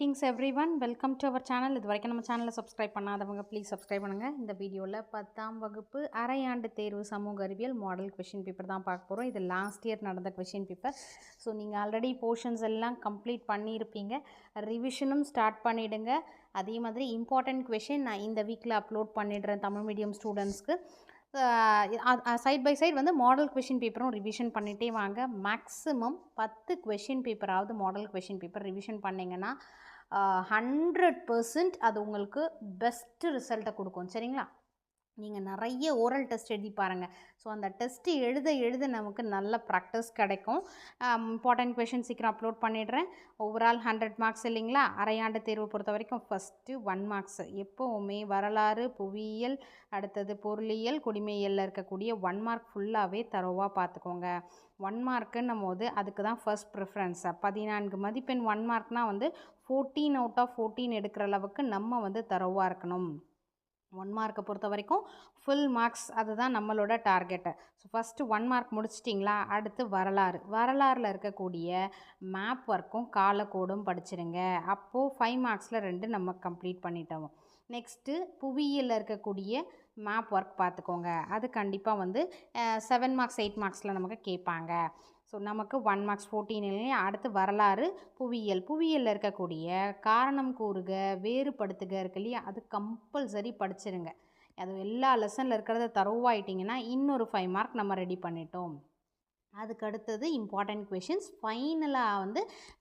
Greetings everyone welcome to our channel இது வரைக்கும் நம்ம சேனலை சப்ஸ்கிரைப் பண்ணாதவங்க ப்ளீஸ் சப்ஸ்கிரைப் பண்ணுங்கள் இந்த வீடியோவில் பத்தாம் வகுப்பு அரையாண்டு தேர்வு சமூக அறிவியல் மாடல் கொஷின் பேப்பர் தான் பார்க்க போகிறோம் இது லாஸ்ட் இயர் நடந்த கொஷின் பேப்பர் ஸோ நீங்கள் ஆல்ரெடி போர்ஷன்ஸ் எல்லாம் கம்ப்ளீட் பண்ணியிருப்பீங்க. ரிவிஷனும் ஸ்டார்ட் பண்ணிவிடுங்க அதே மாதிரி இம்பார்ட்டண்ட் கொஷின் நான் இந்த வீக்கில் அப்லோட் பண்ணிடுறேன் தமிழ் மீடியம் ஸ்டூடெண்ட்ஸ்க்கு சைட் பை சைட் வந்து மாடல் கொஷின் பேப்பரும் ரிவிஷன் பண்ணிகிட்டே வாங்க. மேக்ஸிமம் பத்து கொஷின் பேப்பராவது மாடல் கொஷின் பேப்பர் ரிவிஷன் பண்ணிங்கன்னா ஹண்ட்ரட் பர்சன்ட் அது உங்களுக்கு பெஸ்ட்டு ரிசல்ட்டை கொடுக்கும். சரிங்களா? நீங்கள் நிறைய ஓரல் டெஸ்ட் எழுதி பாருங்கள் ஸோ அந்த டெஸ்ட்டு எழுத எழுத நமக்கு நல்ல ப்ராக்டிஸ் கிடைக்கும். இம்பார்ட்டன்ட் கொஷின் சீக்கிரம் அப்லோட் பண்ணிடுறேன். ஓவரால் ஹண்ட்ரட் மார்க்ஸ் இல்லைங்களா? அரையாண்டு தேர்வு பொறுத்த வரைக்கும் ஃபஸ்ட்டு ஒன் மார்க்ஸ். எப்போவுமே வரலாறு புவியியல் அடுத்தது பொருளியல் குடிமையியலில் இருக்கக்கூடிய ஒன் மார்க் ஃபுல்லாகவே தரோவாக பார்த்துக்கோங்க ஒன் மார்க்குன்னும் போது அதுக்கு தான் ஃபர்ஸ்ட் ப்ரிஃபரன்ஸ். பதினான்கு மதிப்பெண் ஒன் மார்க்னால் வந்து ஃபோர்டீன் அவுட் ஆஃப் ஃபோர்டீன் எடுக்கிற அளவுக்கு நம்ம வந்து தரோவாக இருக்கணும். ஒன் மார்க்கை பொறுத்த வரைக்கும் ஃபுல் மார்க்ஸ் அதுதான் நம்மளோட target so first one mark முடிச்சிட்டிங்களா? அடுத்து வரலாறு. வரலாறில் இருக்கக்கூடிய மேப் ஒர்க்கும் காலக்கோடும் படிச்சிருங்க. அப்போது ஃபைவ் மார்க்ஸில் ரெண்டு நம்ம கம்ப்ளீட் பண்ணிட்டோம். நெக்ஸ்ட்டு புவியியலில் இருக்கக்கூடிய மேப் ஒர்க் பார்த்துக்கோங்க. அது கண்டிப்பாக வந்து செவன் மார்க்ஸ் எயிட் மார்க்ஸில் நமக்கு கேட்பாங்க. ஸோ நமக்கு ஒன் மார்க்ஸ் ஃபோர்டீன் அடுத்து வரலாறு புவியியல். புவியியலில் இருக்கக்கூடிய காரணம் கூறுக வேறுபடுத்துக இருக்கு இல்லையா அது கம்பல்சரி படிச்சிருங்க. அது எல்லா லெசனில் இருக்கிறத தரவாயிட்டிங்கன்னா இன்னொரு ஃபைவ் மார்க் நம்ம ரெடி பண்ணிட்டோம். அதுக்கு அடுத்தது இம்பார்ட்டண்ட் கொஷின்ஸ் ஃபைனலாக வந்து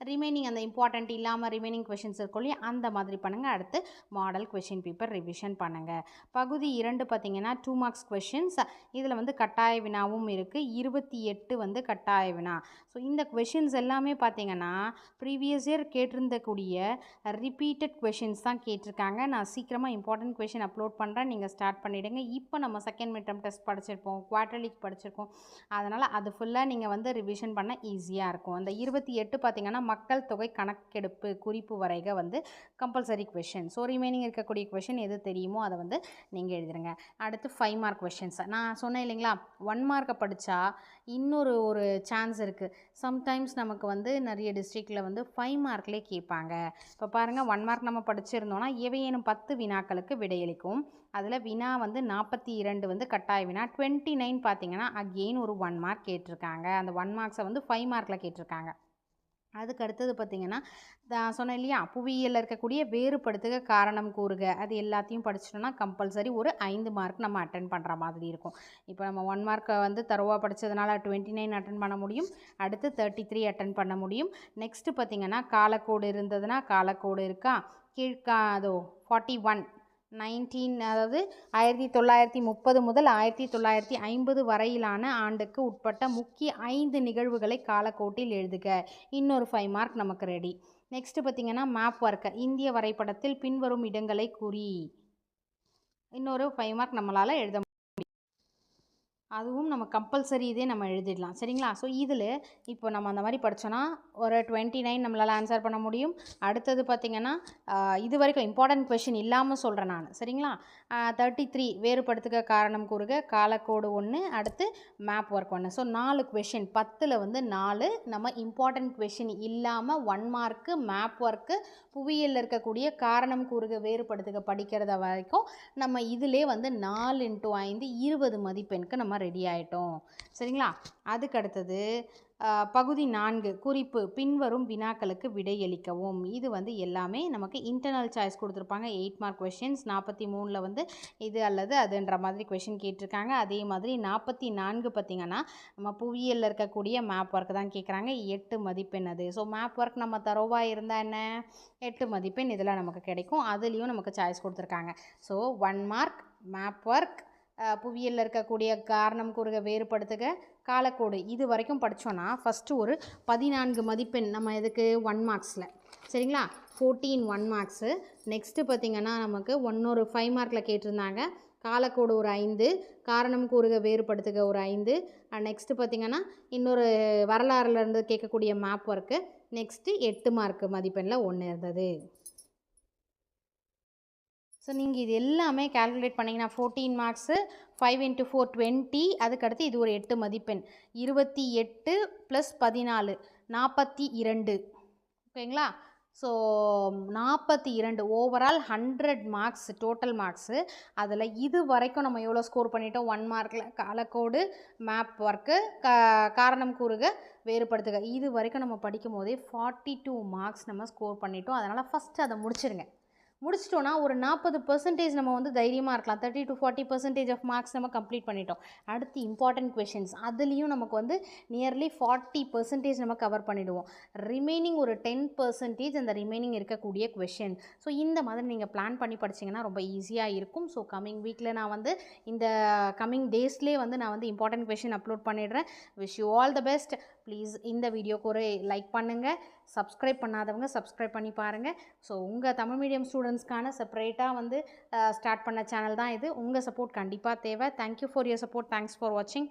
ரிமைனிங் அந்த இம்பார்ட்டண்ட் இல்லாமல் ரிமைனிங் கொஷின்ஸ் இருக்கும் இல்லையா? அந்த மாதிரி பண்ணுங்கள் அடுத்து மாடல் கொஷின் பேப்பர் ரிவிஷன் பண்ணுங்கள் பகுதி இரண்டு பார்த்திங்கன்னா டூ மார்க்ஸ் கொஷின்ஸ் இதில் வந்து கட்டாய வினாவும் இருக்குது இருபத்தி எட்டு வந்து கட்டாய வினா. ஸோ இந்த கொஷின்ஸ் எல்லாமே பார்த்திங்கன்னா ப்ரீவியஸ் இயர் கேட்டிருந்தக்கூடிய ரிப்பீட்டட் கொஷின்ஸ் தான் கேட்டிருக்காங்க. நான் சீக்கிரமாக இம்பார்ட்டன்ட் கொஷின் அப்லோட் பண்ணுறேன் நீங்கள் ஸ்டார்ட் பண்ணிவிடுங்க இப்போ நம்ம செகண்ட் மிட்டம் டெஸ்ட் படிச்சிருப்போம். குவார்டர்லிக் படிச்சிருக்கோம். அதனால் அது ஃபுல்லாக நீங்கள் வந்து ரிவிஷன் பண்ண ஈஸியாக இருக்கும். அந்த இருபத்தி எட்டு பார்த்திங்கன்னா மக்கள் தொகை கணக்கெடுப்பு குறிப்பு வரைக வந்து கம்பல்சரி கொஷின் ஸோ ரிமைனிங் இருக்கக்கூடிய கொஷின் எது தெரியுமோ அதை வந்து நீங்கள் எழுதுருங்க. அடுத்து ஃபைவ் மார்க் கொஷின்ஸ் நான் சொன்னேன் இல்லைங்களா ஒன் மார்க்கை படித்தா இன்னொரு ஒரு சான்ஸ் இருக்குது சம்டைம்ஸ் நமக்கு வந்து நிறைய டிஸ்ட்ரிக்டில் வந்து ஃபைவ் மார்க்லேயே கேட்பாங்க. இப்போ பாருங்கள் ஒன் மார்க் நம்ம படிச்சிருந்தோன்னா இவையேனும் பத்து வினாக்களுக்கு விடையளிக்கும். அதில் வினா வந்து நாற்பத்தி இரண்டு வந்து கட்டாய வினா. டுவெண்ட்டி நைன் பார்த்தீங்கன்னா அகெயின் ஒரு ஒன் மார்க் கேட்டிருக்காங்க. அந்த ஒன் மார்க்ஸை வந்து ஃபைவ் மார்க்கில் கேட்டிருக்காங்க. அதுக்கு அடுத்தது பார்த்திங்கன்னா நான் சொன்னேன் இல்லையா புவியியலில் இருக்கக்கூடிய வேறுபடுத்துக காரணம் கூறுக. அது எல்லாத்தையும் படிச்சிட்டோன்னா கம்பல்சரி ஒரு ஐந்து மார்க் நம்ம அட்டன் பண்ணுற மாதிரி இருக்கும். இப்போ நம்ம ஒன் மார்க்கை வந்து தரோவாக படித்ததுனால டுவெண்ட்டி நைன் அட்டன் பண்ண முடியும். அடுத்து தேர்ட்டி த்ரீ அட்டன் பண்ண முடியும். நெக்ஸ்ட்டு பார்த்திங்கன்னா காலக்கோடு இருந்ததுன்னா காலக்கோடு இருக்கா? கீழ்கா அதோ ஃபார்ட்டி ஒன் நைன்டீன் அதாவது ஆயிரத்தி தொள்ளாயிரத்தி முப்பது முதல் ஆயிரத்தி தொள்ளாயிரத்தி ஐம்பது வரையிலான ஆண்டுக்கு உட்பட்ட முக்கிய ஐந்து நிகழ்வுகளை காலக்கோட்டில் எழுதுக. இன்னொரு ஃபைவ் மார்க் நமக்கு ரெடி நெக்ஸ்ட்டு பார்த்திங்கன்னா மேப் ஒர்க்கு இந்திய வரைபடத்தில் பின்வரும் இடங்களை குறி. இன்னொரு ஃபைவ் மார்க் நம்மளால் எழுத அதுவும் நம்ம கம்பல்சரி இதே நம்ம எழுதிடலாம். சரிங்களா? ஸோ இதில் இப்போ நம்ம அந்த மாதிரி படித்தோன்னா ஒரு டுவெண்ட்டி நைன் நம்மளால் ஆன்சர் பண்ண முடியும். அடுத்தது பார்த்திங்கன்னா இது வரைக்கும் இம்பார்ட்டன்ட் கொஷின் இல்லாமல் சொல்கிறேன் நான். சரிங்களா? தேர்ட்டி த்ரீ வேறுபடுத்துக்க காரணம் கூறுக. காலக்கோடு ஒன்று அடுத்து மேப் ஒர்க் ஒன்று ஸோ நாலு கொஷின் பத்தில் வந்து நாலு. நம்ம இம்பார்ட்டன்ட் கொஷின் இல்லாமல் ஒன் மார்க்கு மேப் ஒர்க்கு புவியியலில் இருக்கக்கூடிய காரணம் கூறுக வேறுபடுத்துக படிக்கிறத வரைக்கும் நம்ம இதிலே வந்து நாலு இன்ட்டு ஐந்து இருபது மதிப்பெண்க்கு நம்ம ரெடி ஆகிட்டோம் சரிங்களா? அதுக்கு அடுத்தது பகுதி நான்கு குறிப்பு பின்வரும் வினாக்களுக்கு விடையளிக்கவும் இது வந்து எல்லாமே நமக்கு இன்டர்னல் சாய்ஸ் கொடுத்துருப்பாங்க. எயிட் மார்க் கொஷின்ஸ் நாற்பத்தி மூணில் வந்து இது அல்லது அதுன்ற மாதிரி கொஷின் கேட்டிருக்காங்க. அதே மாதிரி நாற்பத்தி நான்கு பார்த்திங்கன்னா நம்ம புவியியலில் இருக்கக்கூடிய மேப் ஒர்க் தான் கேட்குறாங்க. எட்டு மதிப்பெண் அது. ஸோ மேப் ஒர்க் நம்ம தரோவாக இருந்தால் என்ன? எட்டு மதிப்பெண் இதெல்லாம் நமக்கு கிடைக்கும். அதுலேயும் நமக்கு சாய்ஸ் கொடுத்துருக்காங்க. So one mark map work புவியியலில் இருக்கக்கூடிய காரணம் கூறுக வேறுபடுத்துக. காலக்கோடு. இது வரைக்கும் படித்தோன்னா ஃபஸ்ட்டு ஒரு பதினான்கு மதிப்பெண் நம்ம இதுக்கு ஒன் மார்க்ஸில் சரிங்களா? ஃபோர்டீன் ஒன் மார்க்ஸு நெக்ஸ்ட்டு பார்த்திங்கன்னா நமக்கு ஒன்னொரு ஃபைவ் மார்க்கில் கேட்டிருந்தாங்க. காலக்கோடு ஒரு ஐந்து காரணம் கூறுக வேறுபடுத்துக ஒரு ஐந்து. நெக்ஸ்ட்டு பார்த்திங்கன்னா இன்னொரு வரலாறுலேருந்து கேட்கக்கூடிய மேப் ஒர்க்கு நெக்ஸ்ட்டு எட்டு மார்க்கு மதிப்பெண்ணில் ஒன்று இருந்தது. ஸோ நீங்கள் இது எல்லாமே கேல்குலேட் பண்ணிங்கன்னா fourteen marks five into four twenty அதுக்கடுத்து இது ஒரு எட்டு மதிப்பெண். இருபத்தி எட்டு ப்ளஸ் பதினாலு நாற்பத்தி இரண்டு. ஓகேங்களா? ஸோ நாற்பத்தி இரண்டு. Overall hundred marks total marks அதில் இது வரைக்கும் நம்ம எவ்வளோ ஸ்கோர் பண்ணிட்டோம்? ஒன் மார்க்கில் காலக்கோடு மேப் ஒர்க்கு கா காரணம் கூறுக வேறுபடுத்துக. இது வரைக்கும் நம்ம படிக்கும் போதே ஃபார்ட்டி டூ மார்க்ஸ் நம்ம ஸ்கோர் பண்ணிட்டோம். அதனால் ஃபஸ்ட்டு அதை முடிச்சிருங்க. முடிச்சிட்டோன்னா ஒரு நாற்பது பர்சன்டேஜ் நம்ம வந்து தைரியமாக இருக்கலாம். Thirty to forty percentage of marks நம்ம கம்ப்ளீட் பண்ணிட்டோம். அடுத்து இம்பார்ட்டன்ட் கொஷின்ஸ் அதுலேயும் நமக்கு வந்து நியர்லி ஃபார்ட்டி பர்சன்டேஜ் நம்ம கவர் பண்ணிவிடுவோம் ரிமைனிங் ஒரு டென் பர்சன்டேஜ் அந்த ரிமைனிங் இருக்கக்கூடிய கொஷின் ஸோ இந்த மாதிரி நீங்கள் பிளான் பண்ணி படிச்சிங்கன்னா ரொம்ப ஈஸியாக இருக்கும். ஸோ கம்மிங் வீக்கில் நான் வந்து இந்த கம்மிங் டேஸ்லேயே வந்து நான் வந்து இம்பார்ட்டன்ட் கொஷின் அப்லோட் பண்ணிடுறேன். Wish you all the best please இந்த வீடியோக்கு ஒரு லைக் பண்ணுங்கள் சப்ஸ்கிரைப் பண்ணாதவங்க சப்ஸ்கிரைப் பண்ணி பாருங்கள் ஸோ உங்கள் தமிழ் மீடியம் ஸ்டூடெண்ட்ஸ்க்கான செப்பரேட்டாக வந்து ஸ்டார்ட் பண்ண சேனல் தான் இது. உங்கள் சப்போர்ட் கண்டிப்பாக தேவை. Thank you for your support thanks for வாட்சிங்